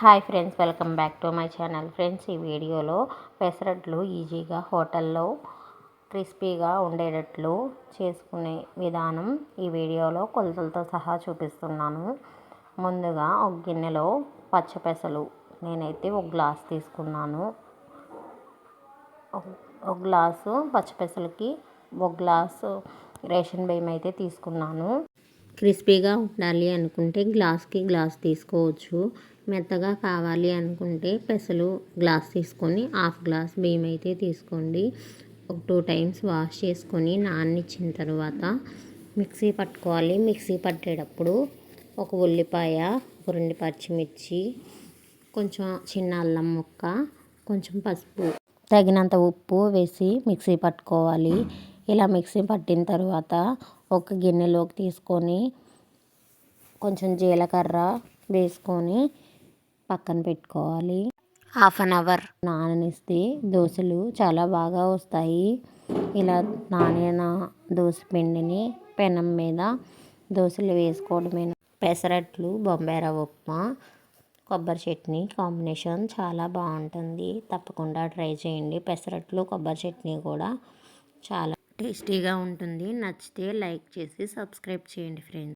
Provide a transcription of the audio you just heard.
Hi friends welcome back to my channel. Friends ఈ వీడియోలో పెసరట్లు ఈజీగా హోటల్లో క్రిస్పీగా ఉండేటట్లు చేసుకునే విధానం ఈ వీడియోలో కొలతలతో సహా చూపిస్తున్నాను. ముందుగా ఒక గిన్నెలో పచ్చపెసలు నేనైతే ఒక గ్లాస్ తీసుకున్నాను. ఒక గ్లాసు పచ్చపెసలకి ఒక గ్లాసు రేషన్ బియ్యం అయితే తీసుకున్నాను. క్రిస్పీగా ఉండాలి అనుకుంటే గ్లాస్కి గ్లాస్ తీసుకోవచ్చు. మెత్తగా కావాలి అనుకుంటే పెసలు గ్లాస్ తీసుకొని హాఫ్ గ్లాస్ బియ్యం అయితే తీసుకోండి. ఒక టూ టైమ్స్ వాష్ చేసుకొని నాన్నిచ్చిన తర్వాత మిక్సీ పట్టుకోవాలి. మిక్సీ పట్టేటప్పుడు ఒక ఉల్లిపాయ ఒక రెండు పచ్చిమిర్చి కొంచెం చిన్న అల్లం ముక్క కొంచెం పసుపు తగినంత ఉప్పు వేసి మిక్సీ పట్టుకోవాలి. ఇలా మిక్సీ పట్టిన తర్వాత ఒక గిన్నెలోకి తీసుకొని కొంచెం జీలకర్ర వేసుకొని పక్కన పెట్టుకోవాలి. హాఫ్ అన్ అవర్ నాననిస్తే దోశలు చాలా బాగా వస్తాయి. ఇలా నానిన దోశ పిండిని పెనం మీద దోశలు వేసుకోవడమే. పెసరట్లు బొంబాయి రవ్వ ఉప్మా కొబ్బరి చట్నీ కాంబినేషన్ చాలా బాగుంటుంది. తప్పకుండా ట్రై చేయండి. పెసరట్లు కొబ్బరి చట్నీ కూడా చాలా టేస్టీగా ఉంటుంది. నచ్చితే లైక్ చేసి సబ్స్క్రైబ్ చేయండి ఫ్రెండ్స్.